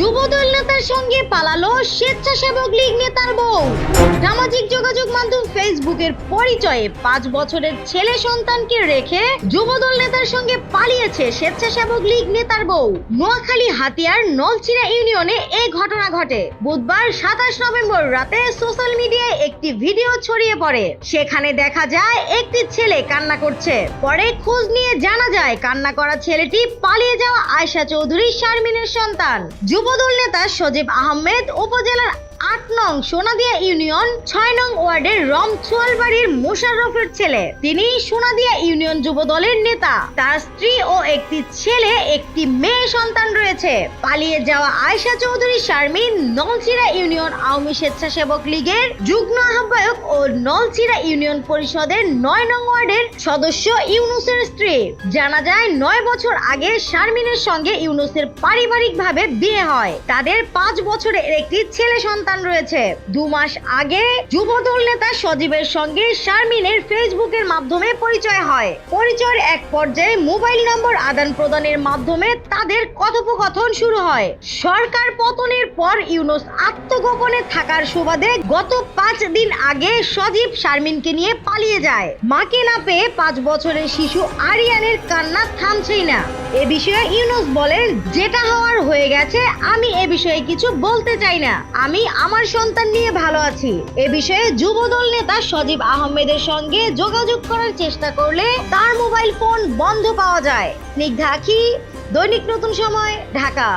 যুবদল নেতার সঙ্গে পালালো স্বেচ্ছাসেবক লীগ নেতার বউ। সামাজিক যোগাযোগ মাধ্যম ফেসবুকের পরিচয়ে পাঁচ বছরের ছেলে সন্তানকে রেখে যুবদল নেতার সঙ্গে পালিয়েছে স্বেচ্ছাসেবক লীগ নেতার বউ। নোয়াখালী হাতিয়ার নলচিরা ইউনিয়নে এই ঘটনা ঘটে। বুধবার সাতাশ নভেম্বর রাতে সোশ্যাল মিডিয়ায় একটি ভিডিও ছড়িয়ে পড়ে। সেখানে দেখা যায়, একটি ছেলে কান্না করছে। পরে খোঁজ নিয়ে জানা যায়, কান্না করা ছেলেটি পালিয়ে যাওয়া আয়শা চৌধুরী শারমিনের সন্তান। যুবদল নেতা সজীব আহমেদ উপজেলার আট নং সোনাদিয়া ইউনিয়ন, ছয় নং ওয়ার্ডের রমছুয়াল বাড়ির মোশাররফের ছেলে। তিনি সোনাদিয়া ইউনিয়ন যুব দলের নেতা। তার স্ত্রী ও একটি ছেলে, একটি মেয়ে সন্তান রয়েছে। পালিয়ে যাওয়া আয়শা চৌধুরী শারমিন নলচিরা ইউনিয়ন আওয়ামী স্বেচ্ছাসেবক লীগের যুগ্ম আহ্বায়ক ও নলচিরা ইউনিয়ন পরিষদের নয় নং ওয়ার্ডের সদস্য ইউনুসের স্ত্রী। জানা যায়, নয় বছর আগে শারমিনের সঙ্গে ইউনুসের পারিবারিকভাবে বিয়ে হয়। তাদের পাঁচ বছরের একটি ছেলে সন্তান রয়েছে। দু মাস আগে যুবদল নেতা সজীবের সঙ্গে শারমিনের ফেসবুকের মাধ্যমে পরিচয় হয়। পরিচয়ের এক পর্যায়ে মোবাইল নম্বর আদান প্রদানের মাধ্যমে তাদের কথোপকথন শুরু হয়। সরকার পতনের পর ইউনুস আত্মগোপনে থাকার সুবাদে গত পাঁচ দিন আগে সজীব শারমিনকে নিয়ে পালিয়ে যায়। মাকে না পেয়ে পাঁচ বছরের শিশু আরিয়ানের কান্না থামছেই না। এ বিষয়ে ইউনুস বলেন, যেটা হওয়ার হয়ে গেছে, আমি এ বিষয়ে কিছু বলতে চাই না। আমি আমার সন্তান নিয়ে ভালো আছি। এ বিষয়ে যুবদল নেতা সজীব আহমেদের সঙ্গে যোগাযোগ করার চেষ্টা করলে তার মোবাইল ফোন বন্ধ পাওয়া যায়। স্নিগ্ধা আখি দৈনিক নতুন সময়, ঢাকা।